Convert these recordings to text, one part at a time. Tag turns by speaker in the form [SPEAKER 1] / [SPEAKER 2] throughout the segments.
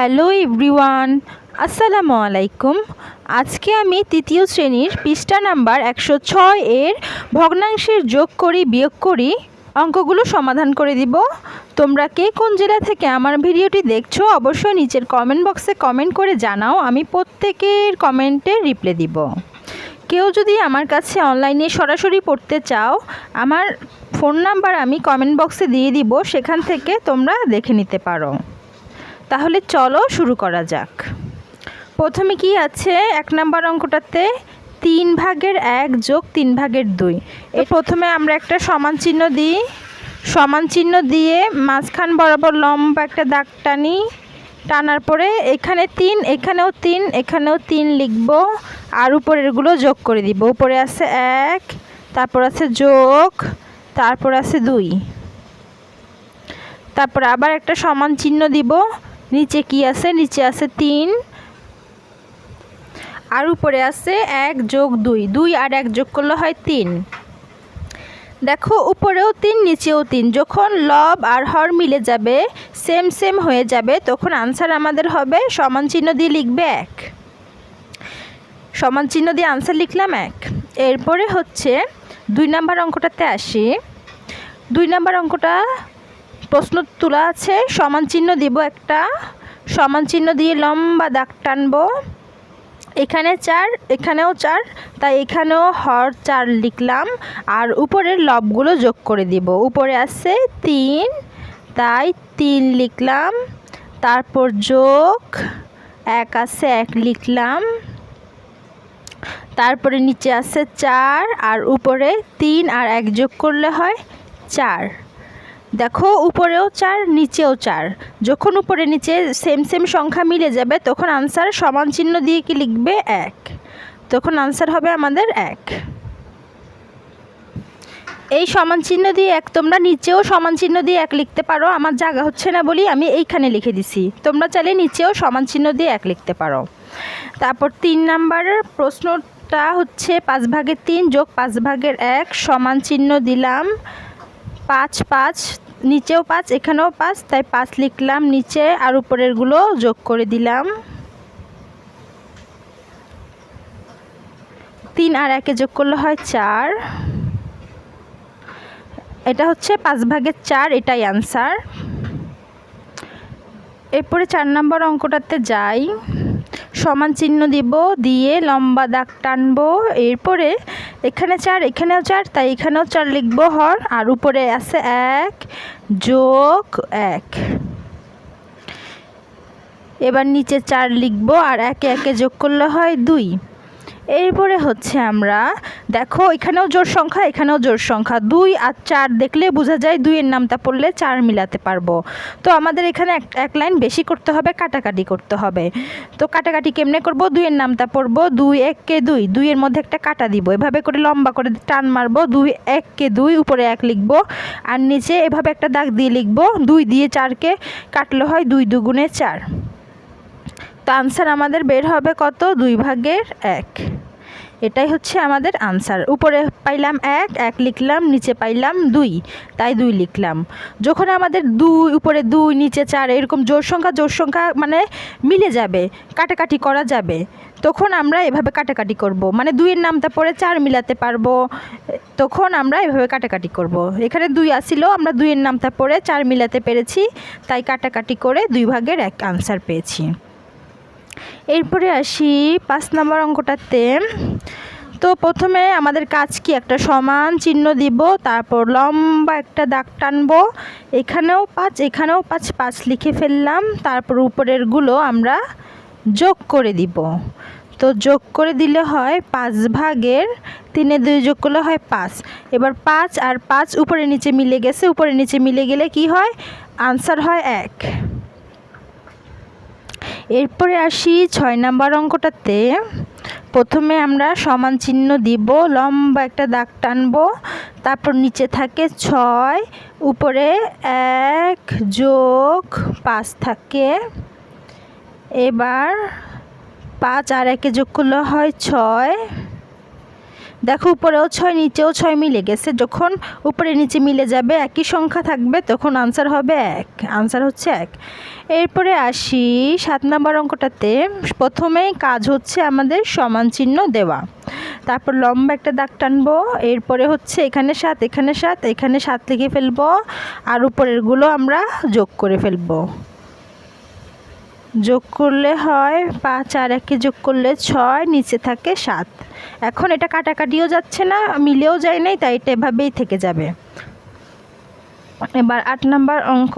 [SPEAKER 1] Hello everyone, আসসালামু আলাইকুম। আজকে আমি তৃতীয় শ্রেণির পৃষ্ঠা নাম্বার একশো ছয় এর ভগ্নাংশের যোগ করি, বিয়োগ করি, অঙ্কগুলো সমাধান করে দিব। তোমরা কে কোন জেলা থেকে আমার ভিডিওটি দেখছ, অবশ্যই নিচের কমেন্ট বক্সে কমেন্ট করে জানাও, আমি প্রত্যেকের কমেন্টে রিপ্লাই দিব। কেউ যদি আমার কাছে অনলাইনে সরাসরি পড়তে চাও, আমার ফোন নাম্বার আমি কমেন্ট বক্সে দিয়ে দিব, সেখান থেকে তোমরা দেখে নিতে পারো। তাহলে চলো শুরু করা যাক। প্রথমে কি আছে? এক নাম্বার অঙ্কটাতে তিন ভাগের এক যোগ তিন ভাগের দুই। এ প্রথমে আমরা একটা সমান চিহ্ন দিই। সমান চিহ্ন দিয়ে মাঝখান বরাবর লম্বা একটা দাগ টানি। টানার পরে এখানে তিন, এখানেও তিন এখানেও তিন লিখব। আর উপরেরগুলো যোগ করে দিব। উপরে আছে এক, তারপর আছে যোগ, তারপর আছে দুই। তারপর আবার একটা সমান চিহ্ন দিব। নিচে কি আছে? নিচে আছে তিন। আর উপরে আছে এক যোগ দুই। দুই আর এক যোগ করলে হয় তিন। দেখো, উপরেও তিন, নিচেও তিন। যখন লব আর হর মিলে যাবে সেম সেম হয়ে যাবে, তখন আনসার আমাদের হবে সমান চিহ্ন দিয়ে লিখবে এক। সমান চিহ্ন দিয়ে আনসার লিখলাম এক। এরপরে হচ্ছে দুই নাম্বার অঙ্কটাতে আসি। দুই নাম্বার অঙ্কটা প্রশ্ন তোলা আছে, সমান চিহ্ন দিব একটা, সমান চিহ্ন দিয়ে লম্বা দাগ টানবো। এখানে চার, এখানেও চার, তাই এখানেও হর চার লিখলাম, আর উপরের লবগুলো যোগ করে দিব। উপরে আছে তিন, তাই তিন লিখলাম, তারপর যোগ এক আছে এক লিখলাম, তারপরে নিচে আছে চার, আর উপরে তিন আর এক যোগ করলে হয় চার। দেখো উপরেও চার, নিচেও চার। যখন উপরে নিচে সেম সেম সংখ্যা মিলে যাবে, তখন আনসার সমান চিহ্ন দিয়ে কি লিখবে? এক। তখন আনসার হবে আমাদের এক। এই সমান চিহ্ন দিয়ে এক, তোমরা নিচেও সমান চিহ্ন দিয়ে এক লিখতে পারো। আমার জায়গা হচ্ছে না বলি, আমি এইখানে লিখে দিছি। তোমরা চাইলে নিচেও সমান চিহ্ন দিয়ে এক লিখতে পারো। তারপর তিন নাম্বারের প্রশ্নটা হচ্ছে পাঁচ ভাগের তিন যোগ পাঁচ ভাগের এক, সমান চিহ্ন দিলাম পাঁচ পাঁচ, নিচেও পাঁচ, এখানেও পাঁচ, তাই পাঁচ লিখলাম নিচে আর উপরেরগুলো যোগ করে দিলাম। তিন আর একে যোগ করলে হয় চার। এটা হচ্ছে পাঁচ ভাগের চার, এটাই আনসার এরপরে চার নম্বর অঙ্কটাতে যাই। সমান চিহ্ন দিব, দিয়ে লম্বা দাগ টানবো, এরপরে এখানে চার, এখানেও চার, তাই এখানেও চার লিখব হর, আর উপরে আছে এক যোগ এক। এবার নিচে চার লিখব, আর একে একে যোগ করলে হয় দুই। এরপরে হচ্ছে আমরা, দেখো এখানেও জোর সংখ্যা, এখানেও জোর সংখ্যা। দুই আর চার দেখলে বোঝা যায় দুইয়ের নামটা পড়লে চার মিলাতে পারব। তো আমাদের এখানে এক এক লাইন বেশি করতে হবে, কাটাকাটি করতে হবে। তো কাটাকাটি কেমনে করব? দুইয়ের নামটা পড়ব, দুই এক কে দুই। দুইয়ের মধ্যে একটা কাটা দিব। এভাবে করে লম্বা করে টান মারবো, দুই এক কে দুই, উপরে এক লিখব। আর নিচে এভাবে একটা দাগ দিয়ে লিখব, দুই দিয়ে চারকে কাটলে হয় দুই দুগুণে চার। তো আনসার আমাদের বের হবে কত? দুই ভাগের এক। এটাই হচ্ছে আমাদের আনসার উপরে পাইলাম এক এক লিখলাম, নিচে পাইলাম দুই। তাই দুই লিখলাম। যখন আমাদের দুই, উপরে দুই, নিচে চার, এরকম জোর সংখ্যা জোর সংখ্যা মানে মিলে যাবে, কাটাকাটি করা যাবে, তখন আমরা এভাবে কাটাকাটি করব। মানে দুইয়ের নামটা পরে চার মিলাতে পারব, তখন আমরা এভাবে কাটাকাটি করব। এখানে দুই আসিল, আমরা দুইয়ের নামটা পরে চার মিলাতে পেরেছি, তাই কাটাকাটি করে দুই ভাগের এক আনসার পেয়েছি। এরপরে আসি পাঁচ নম্বর অঙ্কটাতে। তো প্রথমে আমাদের কাজ কি? একটা সমান চিহ্ন দিব, তারপর লম্বা একটা দাগ টানবো। এখানেও পাঁচ এখানেও পাঁচ পাঁচ লিখে ফেললাম। তারপর উপরেরগুলো আমরা যোগ করে দিব। তো যোগ করে দিলে হয় পাঁচ ভাগের তিনে দুই যোগ করলে হয় পাঁচ। এবার পাঁচ আর পাঁচ উপরে নিচে মিলে গেছে। উপরে নিচে মিলে গেলে কি হয়? আনসার হয় এক। এরপরে আসি ছয় নাম্বার অঙ্কটাতে। প্রথমে আমরা সমান চিহ্ন দিব, লম্বা একটা দাগ টানবো, তারপর নিচে থাকে ছয়, উপরে এক যোগ পাঁচ থাকে। এবার পাঁচ আর একে যোগ করলে হয় ছয়। দেখো, উপরেও ছয়, নিচেও ছয় মিলে গেছে। যখন উপরে নিচে মিলে যাবে, একই সংখ্যা থাকবে, তখন আনসার হবে এক। আনসার হচ্ছে এক। এরপরে আসি সাত নম্বর অঙ্কটাতে। প্রথমেই কাজ হচ্ছে আমাদের সমান চিহ্ন দেওয়া। তারপর লম্বা একটা দাগ টানবো। এরপরে হচ্ছে এখানে সাত এখানে সাত এখানে সাত লিখে ফেলব। আর উপরেরগুলো আমরা যোগ করে ফেলব। যোগ করলে হয় পাঁচ আর একে যোগ করলে ছয়, নিচে থাকে সাত। এখন এটা কাটাকাটিও যাচ্ছে না, মিলেও যায় নাই, তাই এটা এভাবেই থেকে যাবে। এবার আট নাম্বার অঙ্ক।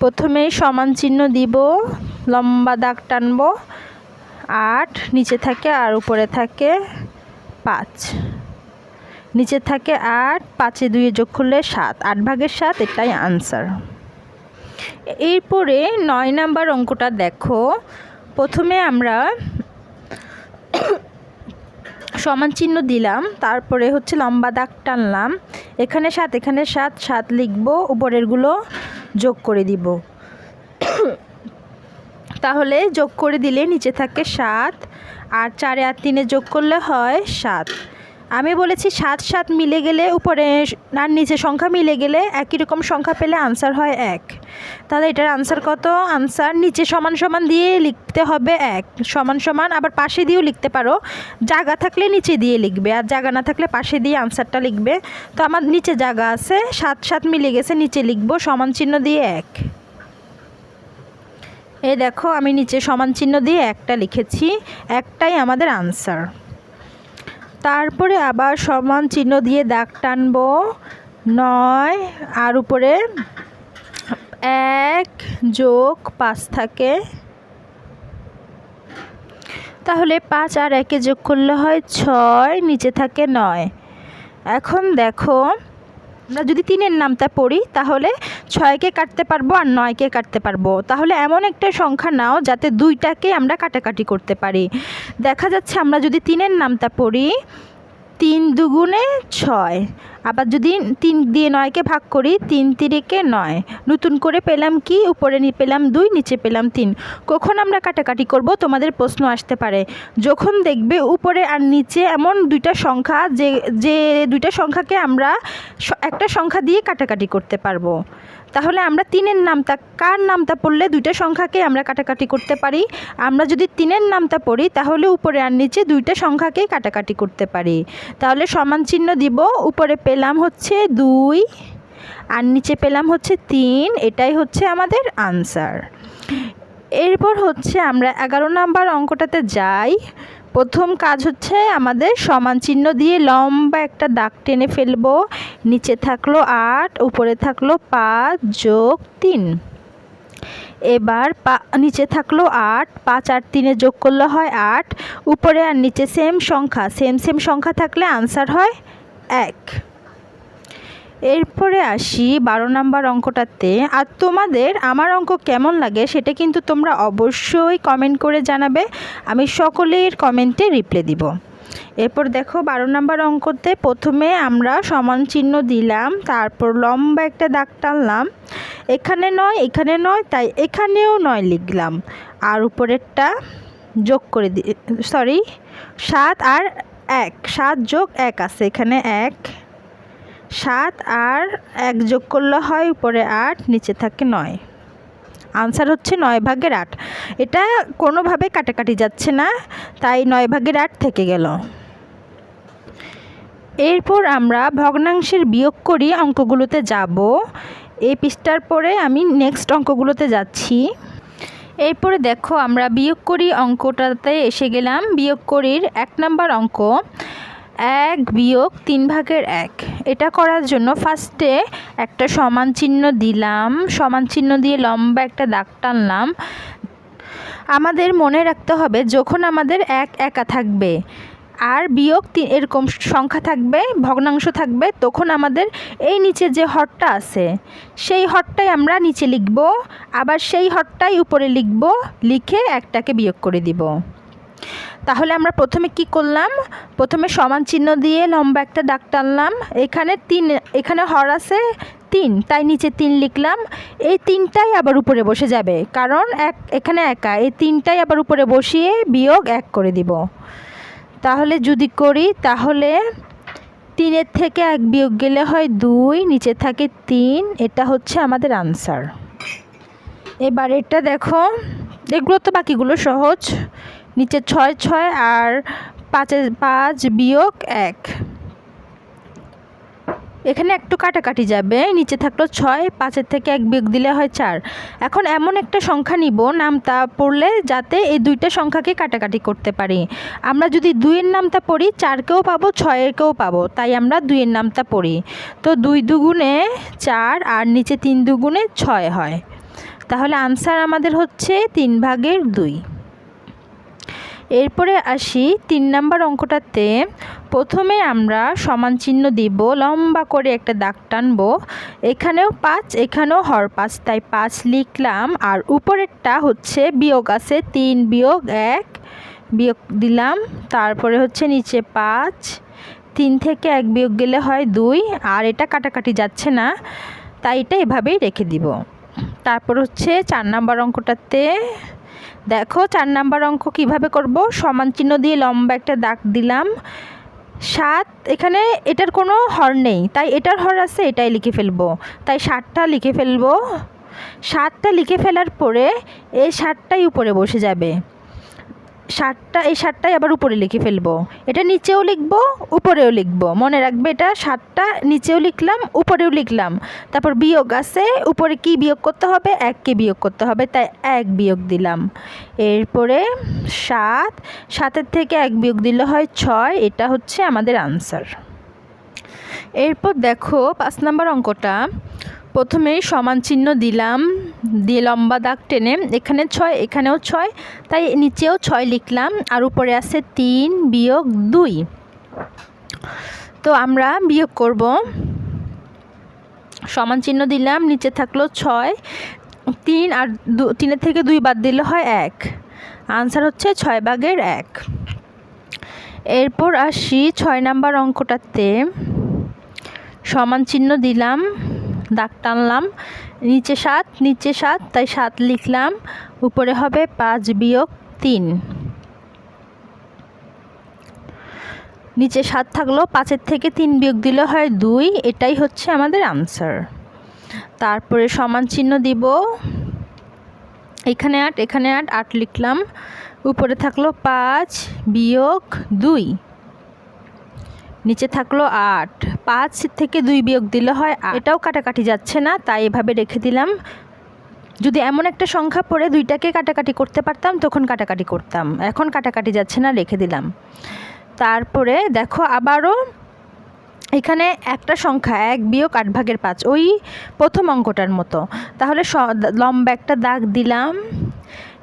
[SPEAKER 1] প্রথমেই সমান চিহ্ন দিব, লম্বা দাগ টানবো, আট, নিচে থাকে আর উপরে থাকে পাঁচ। নিচে থাকে আট, পাঁচে দুয়ে যোগ করলে সাত, আট ভাগের সাত এটাই আনসার এরপরে নয় নাম্বার অঙ্কটা দেখো। প্রথমে আমরা সমান চিহ্ন দিলাম, তারপরে হচ্ছে লম্বা দাগ টানলাম। এখানে সাত এখানে সাত সাত লিখব, উপরেরগুলো যোগ করে দিব। তাহলে যোগ করে দিলে নিচে থাকে সাত, আর চারে আর তিনে যোগ করলে হয় সাত। আমি বলেছি সাত সাত মিলে গেলে উপরে আর নিচে সংখ্যা মিলে গেলে একই রকম সংখ্যা পেলে আনসার হয় এক। তাহলে এটার আনসার কত? আনসার নিচে সমান সমান দিয়ে লিখতে হবে এক। সমান সমান আবার পাশে দিয়েও লিখতে পারো। জায়গা থাকলে নিচে দিয়ে লিখবে আর জায়গা না থাকলে পাশে দিয়ে আনসারটা লিখবে। তো আমার নিচে জায়গা আছে, সাত সাত মিলে গেছে, নিচে লিখব, সমান চিহ্ন দিয়ে এক। এই দেখো আমি নিচে সমান চিহ্ন দিয়ে একটা লিখেছি, একটাই আমাদের আনসার তারপরে আবার সমান চিহ্ন দিয়ে দাগ টানবো। নয়, আর উপরে এক যোগ পাঁচ থাকে। তাহলে পাঁচ আর একে যোগ করলে হয় ছয়, নিচে থাকে নয়। এখন দেখো, আমরা যদি তিনের নামটা পড়ি, তাহলে ছয়কে কাটতে পারব আর নয়কে কাটতে পারব। তাহলে এমন একটা সংখ্যা নাও যাতে দুইটাকে আমরা কাটাকাটি করতে পারি। দেখা যাচ্ছে আমরা যদি তিনের নামটা পড়ি তিন দুগুণে ছয়। আবার যদি তিন দিয়ে নয়কে ভাগ করি, তিন তিরিকে নয়। নতুন করে পেলাম কি? উপরে পেলাম দুই, নিচে পেলাম তিন। কখন আমরা কাটাকাটি করব? তোমাদের প্রশ্ন আসতে পারে। যখন দেখবে উপরে আর নিচে এমন দুইটা সংখ্যা যে যে দুইটা সংখ্যাকে আমরা একটা সংখ্যা দিয়ে কাটাকাটি করতে পারব। তাহলে আমরা তিনের নামটা কার নামটা পড়লে দুইটা সংখ্যাকে আমরা কাটাকাটি করতে পারি? আমরা যদি তিনের নামটা পড়ি, তাহলে উপরে আর নিচে দুইটা সংখ্যাকেই কাটাকাটি করতে পারি। তাহলে সমান চিহ্ন দিব, উপরে পেলাম হচ্ছে দুই, আর নিচে পেলাম হচ্ছে তিন, এটাই হচ্ছে আমাদের আনসার এরপর হচ্ছে আমরা এগারো নাম্বার অঙ্কটাতে যাই। প্রথম কাজ হচ্ছে আমাদের সমান চিহ্ন দিয়ে লম্বা একটা দাগ টেনে ফেলব। নিচে থাকল আট, উপরে থাকল পাঁচ যোগ তিন। এবার পা, নিচে থাকল আট, পাঁচ আট তিনে যোগ করলে হয় আট। উপরে আর নিচে সেম সংখ্যা সেম সেম সংখ্যা থাকলে আনসার হয় এক। এরপরে আসি বারো নাম্বার অঙ্কটাতে। আর তোমাদের, আমার অঙ্ক কেমন লাগে সেটা কিন্তু তোমরা অবশ্যই কমেন্ট করে জানাবে। আমি সকলের কমেন্টে রিপ্লাই দিব। এরপর দেখো বারো নাম্বার অঙ্কতে প্রথমে আমরা সমান চিহ্ন দিলাম, তারপর লম্বা একটা দাগ টানলাম। এখানে নয় এখানে নয়, তাই এখানেও নয় লিখলাম। আর উপরেরটা যোগ করে দি সরি সাত আর এক, সাত যোগ এক আছে, এখানে এক। সাত আর এক যোগ করলে হয় উপরে আট, নিচে থাকে নয়। আনসার হচ্ছে নয় ভাগের আট। এটা কোনোভাবে কাটাকাটি যাচ্ছে না, তাই নয় ভাগের আট থেকে গেল। এরপর আমরা ভগ্নাংশের বিয়োগ করি অঙ্কগুলোতে যাব। এই পৃষ্ঠার পরে আমি নেক্সট অঙ্কগুলোতে যাচ্ছি। এরপরে দেখো, আমরা বিয়োগ করি অঙ্কটাতে এসে গেলাম। বিয়োগ করির এক নাম্বার অঙ্ক। এক বিয়োগ তিন ভাগের এক। এটা করার জন্য ফার্স্টে একটা সমান চিহ্ন দিলাম। সমান চিহ্ন দিয়ে লম্বা একটা দাগ টানলাম। আমাদের মনে রাখতে হবে, যখন আমাদের এক একা থাকবে আর বিয়োগ তি- এরকম সংখ্যা থাকবে, ভগ্নাংশ থাকবে, তখন আমাদের এই নিচে যে হরটা আছে, সেই হরটাই আমরা নিচে লিখব। আবার সেই হরটাই উপরে লিখব, লিখে একটাকে বিয়োগ করে দিব। তাহলে আমরা প্রথমে কি করলাম? প্রথমে সমান চিহ্ন দিয়ে লম্বা একটা দাগ টানলাম। এখানে তিন, এখানে হর আছে তিন, তাই নিচে তিন লিখলাম। এই তিনটাই আবার উপরে বসে যাবে, কারণ এক, এখানে একা। এই তিনটাই আবার উপরে বসিয়ে বিয়োগ এক করে দিব। তাহলে যদি করি, তাহলে তিনের থেকে এক বিয়োগ গেলে হয় দুই, নিচে থাকে তিন, এটা হচ্ছে আমাদের আনসার এবার এটা দেখো, এগুলো তো বাকিগুলো সহজ। নিচে ছয় ছয় আর পাঁচে, পাঁচ বিয়োগ এক। এখানে একটু কাটাকাটি যাবে। নিচে থাকল ছয়, পাঁচের থেকে এক বিয়োগ দিলে হয় চার। এখন এমন একটা সংখ্যা নিব, নামতা পড়লে যাতে এই দুইটা সংখ্যাকে কাটাকাটি করতে পারি। আমরা যদি দুইয়ের নামতা পড়ি, চারকেও পাবো, ছয়েরকেও পাবো, তাই আমরা দুইয়ের নামতা পড়ি। তো দুই দুগুণে চার আর নিচে তিন দুগুণে ছয় হয়। তাহলে আনসার আমাদের হচ্ছে তিন ভাগের দুই। এরপরে আসি তিন নাম্বার অঙ্কটাতে। প্রথমে আমরা সমান চিহ্ন দিব, লম্বা করে একটা দাগ টানবো। এখানেও পাঁচ, এখানেও হর পাঁচ, তাই পাঁচ লিখলাম। আর উপরেরটা হচ্ছে বিয়োগ আছে তিন, বিয়োগ এক, বিয়োগ দিলাম। তারপরে হচ্ছে নিচে পাঁচ, তিন থেকে এক বিয়োগ গেলে হয় দুই, আর এটা কাটাকাটি যাচ্ছে না, তাই এটা এভাবেই রেখে দিব। তারপর হচ্ছে চার নাম্বার অঙ্কটাতে দেখো, চার নাম্বার অঙ্ক কীভাবে করব? সমান চিহ্ন দিয়ে লম্বা একটা দাগ দিলাম। সাত, এখানে এটার কোনো হর নেই। তাই এটার হর আছে, এটাই লিখে ফেলব। তাই সাতটা লিখে ফেলব। সাতটা লিখে ফেলার পরে, এই সাতটাই উপরে বসে যাবে। সাতটা, এই সাতটাই আবার উপরে লিখে ফেলব। এটা নিচেও লিখব, উপরেও লিখব। মনে রাখবে এটা সাতটা, নিচেও লিখলাম, উপরেও লিখলাম। তারপর বিয়োগ আছে, উপরে কি বিয়োগ করতে হবে? এককে বিয়োগ করতে হবে, তাই এক বিয়োগ দিলাম। এরপরে সাত, সাতের থেকে এক বিয়োগ দিলে হয় ছয়, এটা হচ্ছে আমাদের আনসার এরপর দেখো পাঁচ নাম্বার অঙ্কটা। প্রথমেই সমান চিহ্ন দিলাম, দিয়ে লম্বা দাগ টেনে, এখানে ছয়, এখানেও ছয়, তাই নিচেও ছয় লিখলাম, আর উপরে আছে তিন বিয়োগ দুই। তো আমরা বিয়োগ করব। সমান চিহ্ন দিলাম, নিচে থাকল ছয়, তিন আর দু, তিনের থেকে দুই বাদ দিলে হয় এক। আনসার হচ্ছে ছয় ভাগের এক। এরপর আসি ছয় নাম্বার অঙ্কটাতে। সমান চিহ্ন দিলাম দাগ টানলাম। নিচে সাত নিচে সাত, তাই সাত লিখলাম। উপরে হবে পাঁচ বিয়োগ তিন। নিচে সাত থাকল, পাঁচের থেকে তিন বিয়োগ দিলে হয় দুই, এটাই হচ্ছে আমাদের আনসার তারপরে সমান চিহ্ন দিব। এখানে আট এখানে আট আট লিখলাম। উপরে থাকল পাঁচ বিয়োগ দুই। নিচে থাকল আট। পাঁচ থেকে দুই বিয়োগ দিলে হয়। এটাও কাটাকাটি যাচ্ছে না, তাই এভাবে রেখে দিলাম। যদি এমন একটা সংখ্যা পড়ে, দুইটাকে কাটাকাটি করতে পারতাম, তখন কাটাকাটি করতাম। এখন কাটাকাটি যাচ্ছে না, রেখে দিলাম। তারপরে দেখো আবারও এখানে একটা সংখ্যা, এক বিয়োগ আট ভাগের পাঁচ, ওই প্রথম অঙ্কটার মতো। তাহলে লম্বা একটা দাগ দিলাম।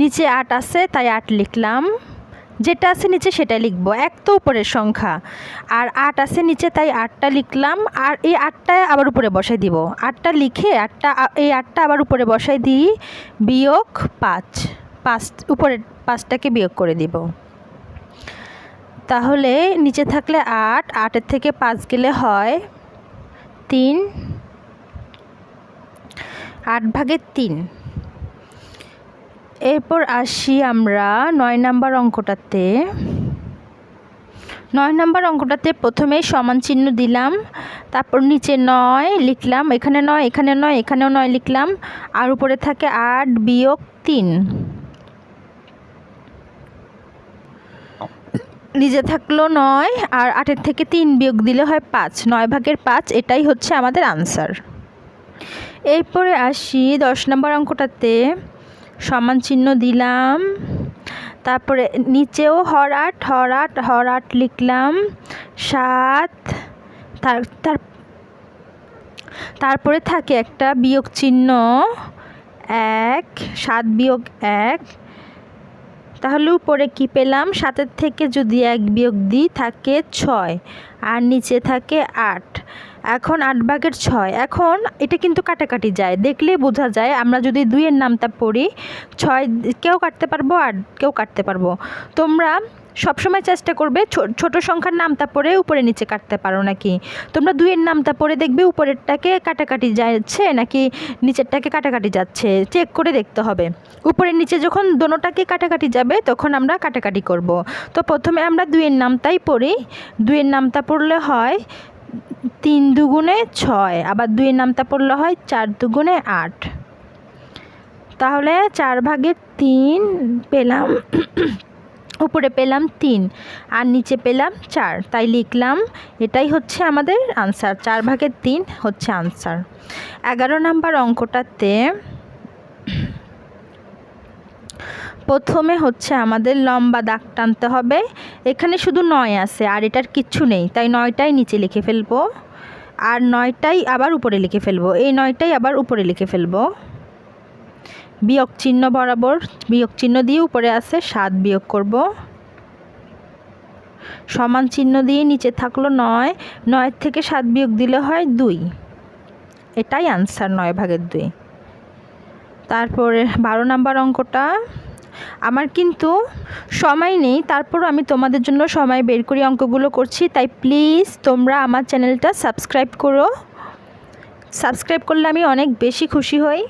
[SPEAKER 1] নিচে আট আছে, তাই আট লিখলাম। যেটা আছে নিচে সেটা লিখব। এক তো উপরের সংখ্যা। আর আট আছে নিচে, তাই আটটা লিখলাম। আর এই আটটা আবার উপরে বসাই দিব। আটটা লিখে আটটা, এই আটটা আবার উপরে বসাই দিই। বিয়োগ পাঁচ। পাঁচ, উপরের পাঁচটাকে বিয়োগ করে দিব। তাহলে নিচে থাকলে আট, আটের থেকে পাঁচ গেলে হয় তিন, আট ভাগের তিন। এরপর আসি আমরা নয় নাম্বার অঙ্কটাতে। নয় নাম্বার অঙ্কটাতে প্রথমেই সমান চিহ্ন দিলাম, তারপর নিচে নয় লিখলাম, এখানে নয় এখানে নয়, এখানেও নয় লিখলাম, আর উপরে থাকে আট বিয়োগ তিন। নিজে থাকল নয়, আর আটের থেকে তিন বিয়োগ দিলে হয় পাঁচ, নয় ভাগের পাঁচ, এটাই হচ্ছে আমাদের আনসার এরপরে আসি দশ নম্বর অঙ্কটাতে। সমান চিহ্ন দিলাম। তারপরে নিচেও হরাট হরাট হরাট লিখলাম। সাত, তার তার, তারপরে থাকে একটা বিয়োগ চিহ্ন। এক, সাত বিয়োগ এক। তাহলে উপরে কি পেলাম? সাতের থেকে যদি এক বিয়োগ দিই থাকে ছয়। আর নিচে থাকে আট। এখন আট ভাগের ছয়। এখন এটা কিন্তু কাটাকাটি যায়। দেখলে বোঝা যায়, আমরা যদি দুইয়ের নামটা পড়ি, ছয় কেউ কাটতে পারব আট কেউ কাটতে পারব। তোমরা সবসময় চেষ্টা করবে ছোট সংখ্যার নামতা পড়ে উপরে নিচে কাটতে পারো নাকি? তোমরা দুইয়ের নামতা পড়ে দেখবে উপরেরটাকে কাটাকাটি যাচ্ছে নাকি নিচেরটাকে কাটাকাটি যাচ্ছে। চেক করে দেখতে হবে। উপরের নিচে যখন দোনোটাকে কাটাকাটি যাবে, তখন আমরা কাটাকাটি করব। তো প্রথমে আমরা দুইয়ের নামতাই পড়ি। দুইয়ের নামতা পড়লে হয় তিন দুগুণে ছয়, আবার দুইয়ের নামতা পড়লে হয় চার দুগুণে আট। তাহলে চার ভাগের তিন পেলাম, উপরে পেলাম তিন, আর নিচে পেলাম চার। তাই লিখলাম এটাই হচ্ছে আমাদের আনসার চার ভাগের তিন হচ্ছে আনসার এগারো নাম্বার অঙ্কটাতে প্রথমে হচ্ছে আমাদের লম্বা দাগ টানতে হবে। এখানে শুধু নয় আছে, আর এটার কিচ্ছু নেই। তাই নয়টাই নিচে লিখে ফেলব। আর নয়টাই আবার উপরে লিখে ফেলব। এই নয়টাই আবার উপরে লিখে ফেলব। বিয়োগ চিহ্ন বরাবর, বিয়োগ চিহ্ন দিয়ে উপরে আছে, সাত বিয়োগ করব। সমান চিহ্ন দিয়ে নিচে থাকল নয়। নয় থেকে সাত বিয়োগ দিলে হয় দুই। এটাই আনসার নয় ভাগের দুই। তারপরে বারো নাম্বার অঙ্কটা। আমার কিন্তু সময় নেই, তারপরও আমি তোমাদের জন্য সময় বের করে অঙ্কগুলো করছি, তাই প্লিজ তোমরা আমার চ্যানেলটা সাবস্ক্রাইব করো। সাবস্ক্রাইব করলে আমি অনেক বেশি খুশি হই।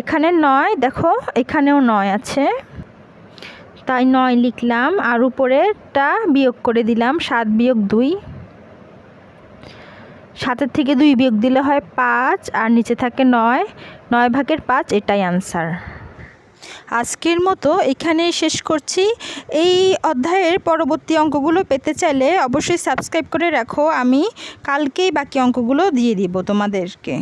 [SPEAKER 1] এখানে নয়, দেখো, এখানেও নয় আছে। তাই নয় লিখলাম, আর উপরেটা বিয়োগ করে দিলাম, সাত বিয়োগ দুই। সাতের থেকে দুই বিয়োগ দিলে হয় পাঁচ, আর নিচে থাকে নয়। নয় ভাগের পাঁচ, এটাই আনসার আজকের মতো এখানেই শেষ করছি। এই অধ্যায়ের পরবর্তী অঙ্কগুলো পেতে চাইলে অবশ্যই সাবস্ক্রাইব করে রাখো। আমি কালকেই বাকি অঙ্কগুলো দিয়ে দিব তোমাদেরকে।